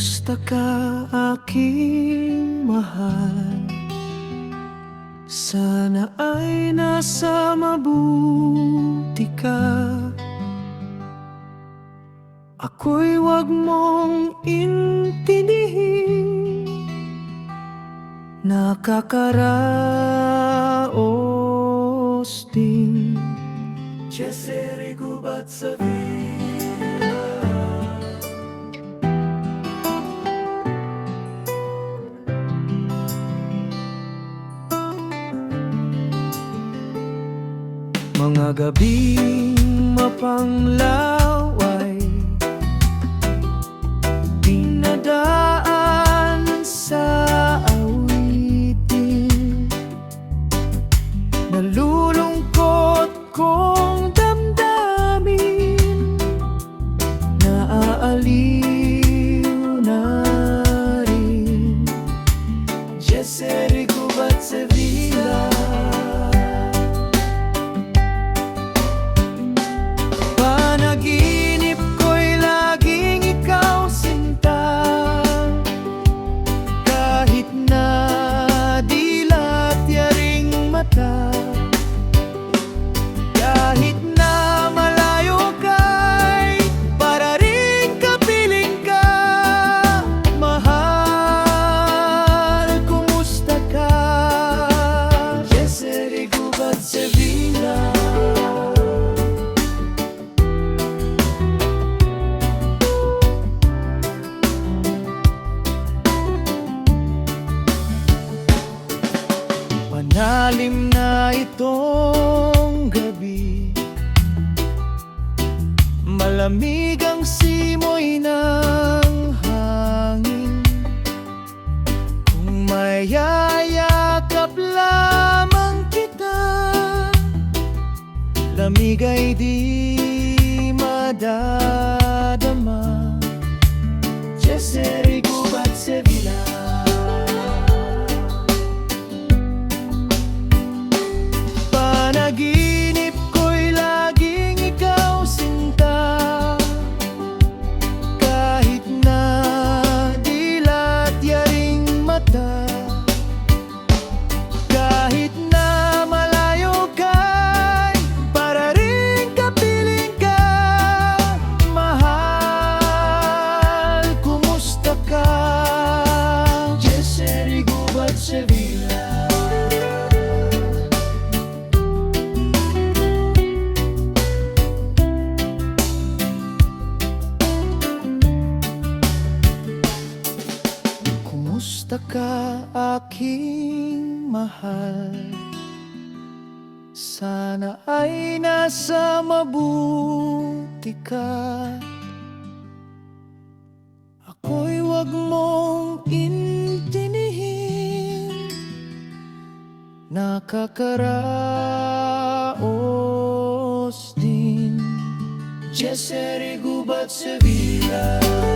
Kumusta ka aking mahal? Sana ay nasa mabuti ka. Ako'y wag mong intindihin Nakakaraos din. Jesse gubat sa Mga gabing mapanglaway Manalim na itong gabi. Malamig ang simoy ng hangin. Kung mayayakap lamang kita Lamig ay di madadama. Jesse Kumusta ka aking mahal? Sana ay nasa mabuti ka. Ako'y wag mong intinihin. Nakakaraos din. Jesse Gubat Sevilla